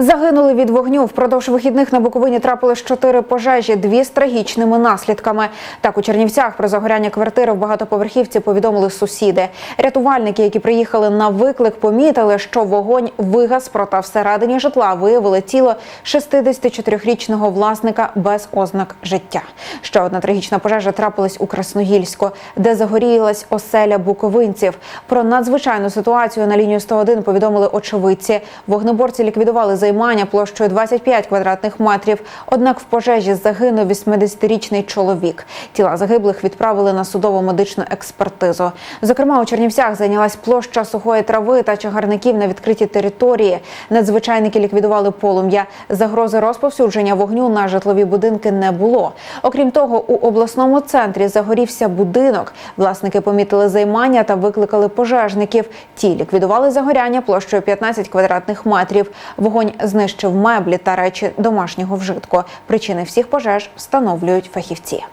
Загинули від вогню. Впродовж вихідних на Буковині трапилось чотири пожежі, дві з трагічними наслідками. Так у Чернівцях про загоряння квартири в багатоповерхівці повідомили сусіди. Рятувальники, які приїхали на виклик, помітили, що вогонь вигас, проте всередині житла виявили тіло 64-річного власника без ознак життя. Ще одна трагічна пожежа трапилась у Красногільську, де загорілась оселя буковинців. Про надзвичайну ситуацію на лінію 101 повідомили очевидці. Вогнеборці ліквідували займання площею 25 квадратних метрів. Однак в пожежі загинув 80-річний чоловік. Тіла загиблих відправили на судово-медичну експертизу. Зокрема, у Чернівцях зайнялась площа сухої трави та чагарників на відкритій території. Надзвичайники ліквідували полум'я. Загрози розповсюдження вогню на житлові будинки не було. Окрім того, у обласному центрі загорівся будинок. Власники помітили займання та викликали пожежників. Ті ліквідували загоряння площею 15 квадратних метрів. Вогонь знищив меблі та речі домашнього вжитку. Причини всіх пожеж встановлюють фахівці.